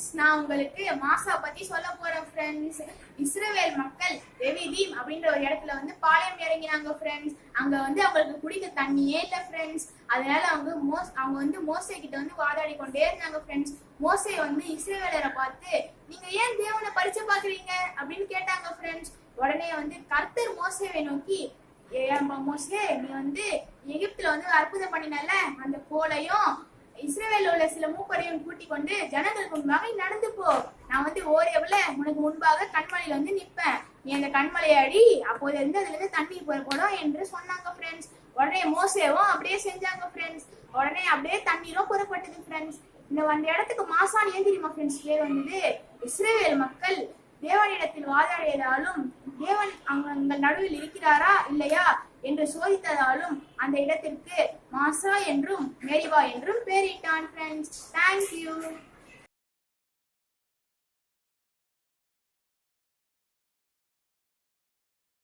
Friends நான் உங்களுக்கு மாசா பத்தி சொல்ல போறேன் ஃப்ரெண்ட்ஸ் இஸ்ரேவேல் மக்கள் ரெவிதீம் அப்படின்ற ஒரு இடத்துல வந்து பாளையம் இறங்கினாங்க ஃப்ரெண்ட்ஸ் அங்க வந்து அவங்களுக்கு குடிக்க தண்ணியே இல்லை ஃப்ரெண்ட்ஸ் அதனால அவங்க மோஸ் அவங்க வந்து மோசை கிட்ட வந்து வாதாடி கொண்டே இருந்தாங்க ஃப்ரெண்ட்ஸ் மோசை வந்து இஸ்ரேவேலரை பார்த்து நீங்க ஏன் தேவனை பரிச்சு பாக்குறீங்க அப்படின்னு கேட்டாங்க ஃப்ரெண்ட்ஸ் உடனே வந்து கர்த்தர் மோசேவை நோக்கி ஏன்பா மோசே நீ வந்து எகிப்துல வந்து அற்புதம் பண்ணினால அந்த கோலையும் இஸ்ரேவேல உள்ள சில மூப்பரையும் கூட்டிக் கொண்டு ஜனங்களுக்கு முன்பாக நடந்து போ. நான் வந்து ஓரியவுல உனக்கு முன்பாக கண்மலையில வந்து நிப்பேன் நீ அந்த கண்மலையை அடி. அப்போது இருந்து அதுல இருந்து தண்ணி புறப்படும் என்று சொன்னாங்க ஃப்ரெண்ட்ஸ் உடனே மோசேவும் அப்படியே செஞ்சாங்க ஃப்ரெண்ட்ஸ் உடனே அப்படியே தண்ணீரும் புறப்பட்டது ஃப்ரெண்ட்ஸ் இந்த அந்த இடத்துக்கு மாசான் ஏன் தெரியுமா ஃப்ரெண்ட்ஸ் பேர் வந்தது இஸ்ரேல் மக்கள் தேவனிடத்தில் வாதாடியதாலும் தேவன் அவங்க நடுவில் இருக்கிறாரா இல்லையா? என்று சோதித்ததாலும் அந்த இடத்திற்கு மாசா என்றும் மேரிவா என்றும் பேரிட்டான் ஃப்ரெண்ட்ஸ் தேங்க்யூ